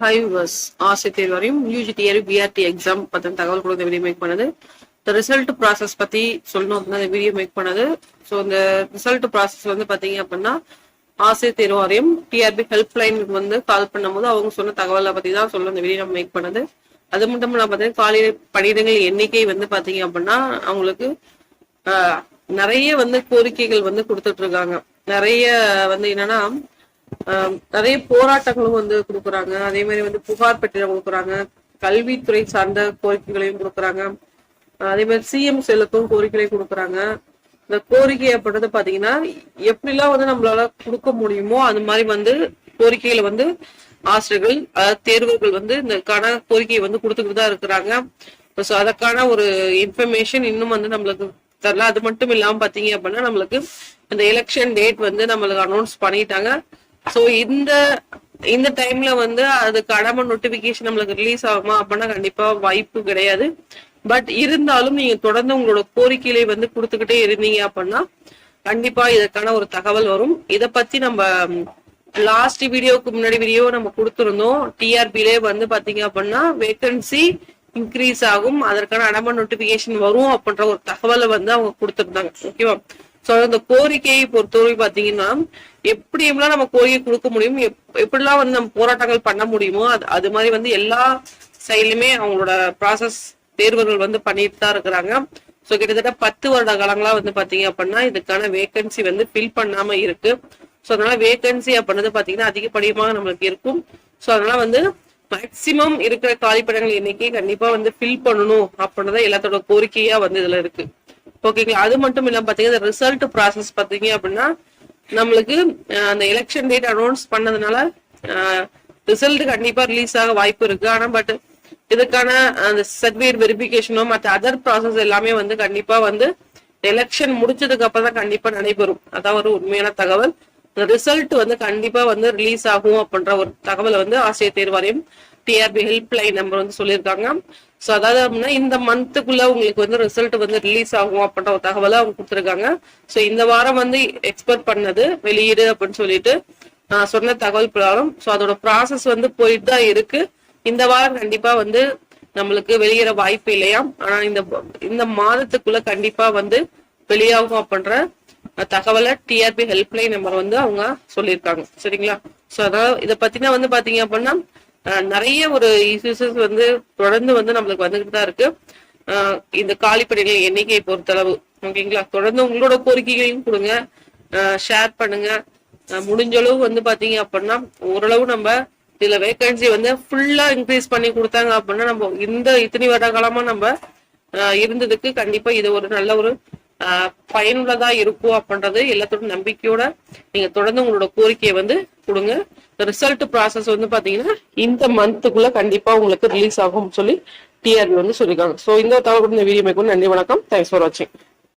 Five verse ஆசை தேர்வு வரையும் யூஜிடிஆர் பிஆர்டி எக்ஸாம் பத்தின தகவல் கூட இந்த வீடியோ மேக் பண்ணது. இந்த ரிசல்ட் ப்ராசஸ் பத்தி சொல்லணும் அப்படின்னா இந்த வீடியோ மேக் பண்ணது. ஸோ இந்த ரிசல்ட் ப்ராசஸ் வந்து பாத்தீங்க அப்படின்னா ஆசிரியர் தேர்வு டிஆர்பி ஹெல்ப் லைனுக்கு வந்து கால் பண்ணும்போது அவங்க சொன்ன தகவலை பத்தி தான் சொல்ல இந்த வீடியோ நம்ம மேக் பண்ணது. அது மட்டும் இல்லாம பார்த்தீங்கன்னா காலை பணியிடங்கள் எண்ணிக்கை வந்து பாத்தீங்க அப்படின்னா அவங்களுக்கு ஆஹ், நிறைய வந்து கோரிக்கைகள் வந்து கொடுத்துட்டு இருக்காங்க. நிறைய வந்து என்னன்னா நிறைய போராட்டங்களும் வந்து கொடுக்குறாங்க. அதே மாதிரி வந்து புகார் பெற்ற கொடுக்குறாங்க. கல்வித்துறை சார்ந்த கோரிக்கைகளையும் கொடுக்குறாங்க. அதே மாதிரி சிஎம் செல்லுக்கும் கோரிக்கை கொடுக்குறாங்க. இந்த கோரிக்கை அப்படின்றது பாத்தீங்கன்னா எப்படிலாம் வந்து நம்மளால கொடுக்க முடியுமோ அது மாதிரி வந்து கோரிக்கைகளை வந்து ஆசிரியர்கள் அதாவது தேர்வுகள் வந்து இந்த கோரிக்கையை வந்து கொடுத்துக்கிட்டு தான் இருக்கிறாங்க. ஸோ அதற்கான ஒரு இன்ஃபர்மேஷன் இன்னும் வந்து நம்மளுக்கு தரல. அது மட்டும் இல்லாம பாத்தீங்க அப்படின்னா நம்மளுக்கு இந்த எலெக்ஷன் டேட் வந்து நம்மளுக்கு அனௌன்ஸ் பண்ணிட்டாங்க. சோ இந்த இந்த டைம்ல வந்து அது கடமை நோட்டிபிகேஷன் நம்மளுக்கு ரிலீஸ் ஆகுமா அப்படின்னா கண்டிப்பா வாய்ப்பு கிடையாது. பட் இருந்தாலும் நீங்க தொடர்ந்து உங்களோட கோரிக்கைகளை வந்து கொடுத்துக்கிட்டே இருந்தீங்க அப்படின்னா கண்டிப்பா இதற்கான ஒரு தகவல் வரும். இத பத்தி நம்ம லாஸ்ட் வீடியோக்கு முன்னாடி வீடியோ நம்ம கொடுத்துருந்தோம். டிஆர்பிலே வந்து பாத்தீங்க அப்படின்னா வேகன்சி இன்க்ரீஸ் ஆகும். அதற்கான அடம நோட்டிபிகேஷன் வரும் அப்படின்ற ஒரு தகவலை வந்து அவங்க கொடுத்துருந்தாங்க. ஓகேவா சோ அந்த கோரிக்கையை பொறுத்தவரை பாத்தீங்கன்னா எப்படி எப்படிலாம் நம்ம கோரிக்கை கொடுக்க முடியும்? எப்- எப்படிலாம் வந்து நம்ம போராட்டங்கள் பண்ண முடியுமோ அது அது மாதிரி வந்து எல்லா சைட்லயுமே அவங்களோட ப்ராசஸ் தேர்வுகள் வந்து பண்ணிட்டு தான் இருக்கிறாங்க. ஸோ கிட்டத்தட்ட பத்து வருட காலங்களா வந்து பாத்தீங்க அப்படின்னா இதுக்கான வேகன்சி வந்து ஃபில் பண்ணாம இருக்கு. ஸோ அதனால வேகன்சி அப்படின்றது பாத்தீங்கன்னா அதிகப்படியமாக நம்மளுக்கு இருக்கும். ஸோ அதனால வந்து மேக்சிமம் இருக்கிற காலிப்படங்கள் எண்ணிக்கை கண்டிப்பா வந்து ஃபில் பண்ணணும் அப்படின்றத எல்லாத்தோட கோரிக்கையா வந்து இதுல இருக்கு. ஓகேங்களா அது மட்டும் இல்லாம பாத்தீங்கன்னா ரிசல்ட் ப்ராசஸ் பாத்தீங்க அப்படின்னா நம்மளுக்கு அந்த எலெக்ஷன் டேட் அனௌன்ஸ் பண்ணதுனால ரிசல்ட் கண்டிப்பா ரிலீஸ் ஆக வாய்ப்பு இருக்கு. ஆனா பட் இதுக்கான அந்த சர்வேர் வெரிபிகேஷனோ மற்ற அதர் ப்ராசஸ் எல்லாமே வந்து கண்டிப்பா வந்து எலெக்ஷன் முடிச்சதுக்கு அப்புறம் தான் கண்டிப்பா நடைபெறும். அதான் ஒரு உண்மையான தகவல். ரிசல்ட் வந்து கண்டிப்பா வந்து ரிலீஸ் ஆகும் அப்படின்ற ஒரு தகவலை வந்து ஆசிரியர் தேர்வாரியம் டிஆர்பி ஹெல்ப் லைன் நம்பர் வந்து சொல்லியிருக்காங்க. ஸோ அதாவது அப்படின்னா இந்த மந்த்துக்குள்ள உங்களுக்கு வந்து ரிசல்ட் வந்து ரிலீஸ் ஆகும் அப்படின்ற ஒரு தகவலை அவங்க கொடுத்துருக்காங்க. ஸோ இந்த வாரம் வந்து எக்ஸ்பெக்ட் பண்ணது வெளியீடு அப்படின்னு சொல்லிட்டு நான் சொன்ன தகவல் பிரகாரம். ஸோ அதோட ப்ராசஸ் வந்து போயிட்டு தான் இருக்கு. இந்த வாரம் கண்டிப்பா வந்து நம்மளுக்கு வெளியேற வாய்ப்பு இல்லையா? ஆனா இந்த இந்த மாதத்துக்குள்ள கண்டிப்பா வந்து வெளியாகும் அப்படின்ற தகவலை டிஆர்பி ஹெல்ப்லைன் நம்பர் வந்து அவங்க சொல்லியிருக்காங்க. சரிங்களா? ஸோ அதாவது இதை பத்தினா வந்து பாத்தீங்க அப்படின்னா நிறைய ஒரு இஷ்யூஸ் வந்து தொடர்ந்து வந்து நம்மளுக்கு வந்துகிட்டு தான் இருக்கு. இந்த காலிப்படைகள் எண்ணிக்கையை பொறுத்தளவு ஓகேங்களா? தொடர்ந்து உங்களோட கோரிக்கைகளையும் கொடுங்க. ஷேர் பண்ணுங்க. முடிஞ்ச அளவு வந்து பாத்தீங்க அப்படின்னா ஓரளவு நம்ம இதுல வேகன்சி வந்து ஃபுல்லா இன்க்ரீஸ் பண்ணி கொடுத்தாங்க அப்படின்னா நம்ம இந்த இத்தனை வருட காலமா நம்ம இருந்ததுக்கு கண்டிப்பா இது ஒரு நல்ல ஒரு பயனுள்ளதா இருக்கும் அப்படின்றது எல்லாத்தோட நம்பிக்கையோட நீங்க தொடர்ந்து உங்களோட கோரிக்கையை வந்து கொடுங்க. ரிசல்ட் ப்ராசஸ் வந்து பாத்தீங்கன்னா இந்த மந்த்துக்குள்ள கண்டிப்பா உங்களுக்கு ரிலீஸ் ஆகும் சொல்லி டிஆர்பி வந்து சொல்லியிருக்காங்க ஸோ இந்த தகவல் இந்த வீடியோ மேற்கொண்டு நன்றி வணக்கம். தேங்க்ஸ் ஃபார் வாட்சிங்